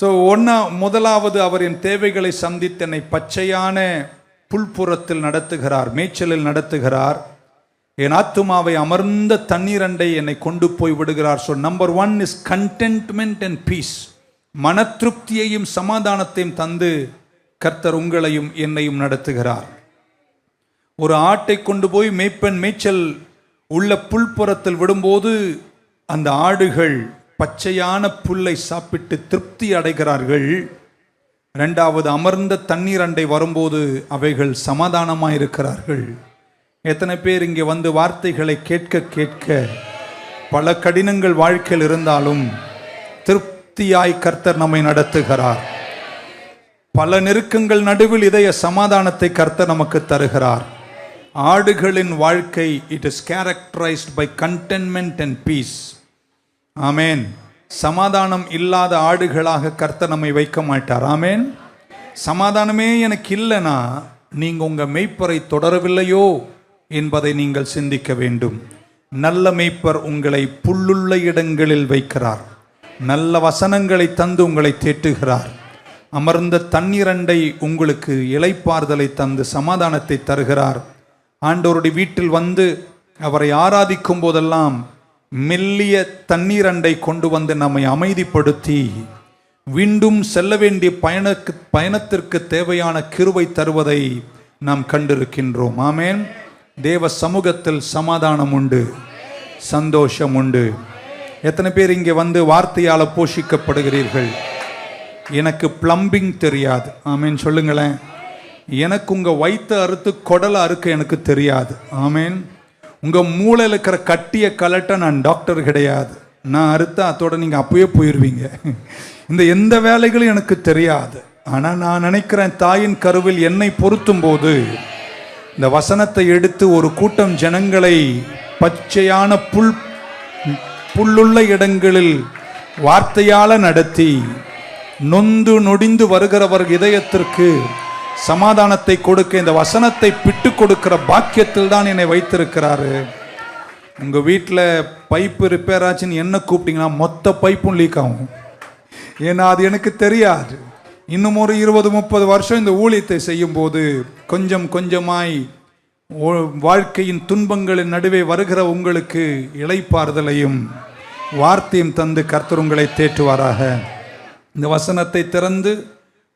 So ஒன்றா முதலாவது அவரின் தேவைகளை சந்தித்து என்னை பச்சையான புல்புறத்தில் நடத்துகிறார் மேய்ச்சலில் நடத்துகிறார். என் ஆத்துமாவை அமர்ந்த தண்ணீரண்டை என்னை கொண்டு போய் விடுகிறார். So number one is contentment and peace மன திருப்தியையும் சமாதானத்தையும் தந்து கர்த்தர் உங்களையும் என்னையும் நடத்துகிறார். ஒரு ஆட்டை கொண்டு போய் மேய்ப்பன் மேய்ச்சல் உள்ள புல்புறத்தில் விடும்போது அந்த ஆடுகள் பச்சையான புல்லை சாப்பிட்டு திருப்தி அடைகிறார்கள். ரெண்டாவது அமர்ந்த தண்ணீர் அண்டை வரும்போது அவைகள் சமாதானமாக இருக்கிறார்கள் எத்தனை பேர் இங்கே வந்து வார்த்தைகளை கேட்க கேட்க பல கடினங்கள் வாழ்க்கையில் இருந்தாலும் திருப்தியாய் கர்த்தர் நம்மை நடத்துகிறார். பல நெருக்கங்கள் நடுவில் இதய சமாதானத்தை கர்த்தர் நமக்கு தருகிறார். ஆடுகளின் வாழ்க்கை it is characterised by contentment and peace ஆமேன். சமாதானம் இல்லாத ஆடுகளாக கர்த்தர் நம்மை வைக்க மாட்டார். ஆமேன். சமாதானமே எனக்கு இல்லைனா நீங்கள் உங்கள் மெய்ப்பரை தொடரவில்லையோ என்பதை நீங்கள் சிந்திக்க வேண்டும். நல்ல மெய்ப்பர் உங்களை புல்லுள்ள இடங்களில் வைக்கிறார். நல்ல வசனங்களை தந்து உங்களை தேற்றுகிறார். அமர்ந்த தண்ணீரண்டை உங்களுக்கு இலைப்பார்தலை தந்து சமாதானத்தை தருகிறார். ஆண்டோருடைய வீட்டில் வந்து அவரை ஆராதிக்கும் போதெல்லாம் மெல்லிய தண்ணீரண்டை கொண்டு வந்து நம்மை அமைதிப்படுத்தி மீண்டும் செல்ல வேண்டிய பயணக்கு பயணத்திற்கு தேவையான கிருவை தருவதை நாம் கண்டிருக்கின்றோம். ஆமேன். தேவ சமூகத்தில் சமாதானம் உண்டு சந்தோஷம் உண்டு. எத்தனை பேர் இங்கே வந்து வார்த்தையால் போஷிக்கப்படுகிறீர்கள்? எனக்கு பிளம்பிங் தெரியாது. ஆமேன் சொல்லுங்களேன். எனக்கு உங்கள் வயிற்று அறுத்து குடலை அறுக்க எனக்கு தெரியாது. ஆமேன். உங்கள் மூளையில் இருக்கிற கட்டிய கலட்ட நான் டாக்டர் கிடையாது. நான் அறுத்தா அதோட நீங்கள் அப்பயே போயிடுவீங்க இந்த எந்த வேலைகளும் எனக்கு தெரியாது. ஆனால் நான் நினைக்கிறேன் தாயின் கருவில் என்னை பொருத்தும் போது இந்த வசனத்தை எடுத்து ஒரு கூட்டம் ஜனங்களை பச்சையான புல் புல்லுள்ள இடங்களில் வார்த்தையால் நடத்தி நொந்து நொடிந்து வருகிறவர் இதயத்திற்கு சமாதானத்தை கொடுக்க இந்த வசனத்தை பிட்டு கொடுக்கிற பாக்கியத்தில் தான் என்னை வைத்திருக்கிறாரு. உங்கள் வீட்டில் பைப்பு ரிப்பேர் ஆச்சுன்னு என்ன கூப்பிட்டீங்கன்னா மொத்த பைப்பும் லீக் ஆகும். ஏன்னா அது எனக்கு தெரியாது. இன்னும் ஒரு இருபது முப்பது வருஷம் இந்த ஊழியத்தை செய்யும்போது கொஞ்சம் கொஞ்சமாய் ஓ- வாழ்க்கையின் துன்பங்களின் நடுவே வருகிற உங்களுக்கு இளைப்பாறுதலையும் வார்த்தையும் தந்து கர்த்தர் உங்களை தேற்றுவாராக. இந்த வசனத்தை திறந்து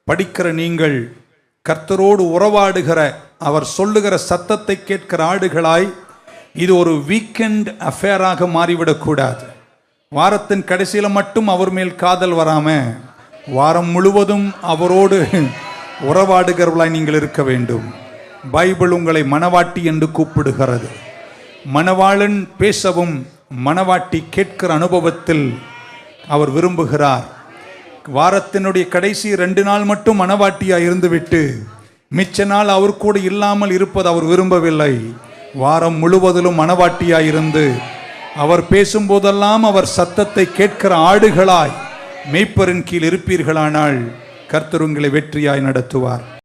படிக்கிற நீங்கள் கர்த்தரோடு உறவாடுகிற அவர் சொல்லுகிற சத்தத்தை கேட்கிற ஆடுகளாய் இது ஒரு வீக்கெண்ட் அஃபேராக மாறிவிடக்கூடாது வாரத்தின் கடைசியில் மட்டும் அவர் மேல் காதல் வராமல் வாரம் முழுவதும் அவரோடு உறவாடுகிறவர்களாய் நீங்கள் இருக்க வேண்டும். பைபிள் உங்களை மணவாட்டி என்று கூப்பிடுகிறது. மணவாளன் பேசவும் மணவாட்டி கேட்கிற அனுபவத்தில் அவர் விரும்புகிறார். வாரத்தினுடைய கடைசி ரெண்டு நாள் மட்டும் மனவாட்டியாக இருந்துவிட்டு மிச்ச நாள் அவர் கூட இல்லாமல் இருப்பது அவர் விரும்பவில்லை. வாரம் முழுவதிலும் மனவாட்டியாய் இருந்து அவர் பேசும்போதெல்லாம் அவர் சத்தத்தை கேட்கிற ஆடுகளாய் மேய்ப்பரின் கீழ் இருப்பீர்களானால் கர்த்தர் உங்களை வெற்றியாய் நடத்துவார்.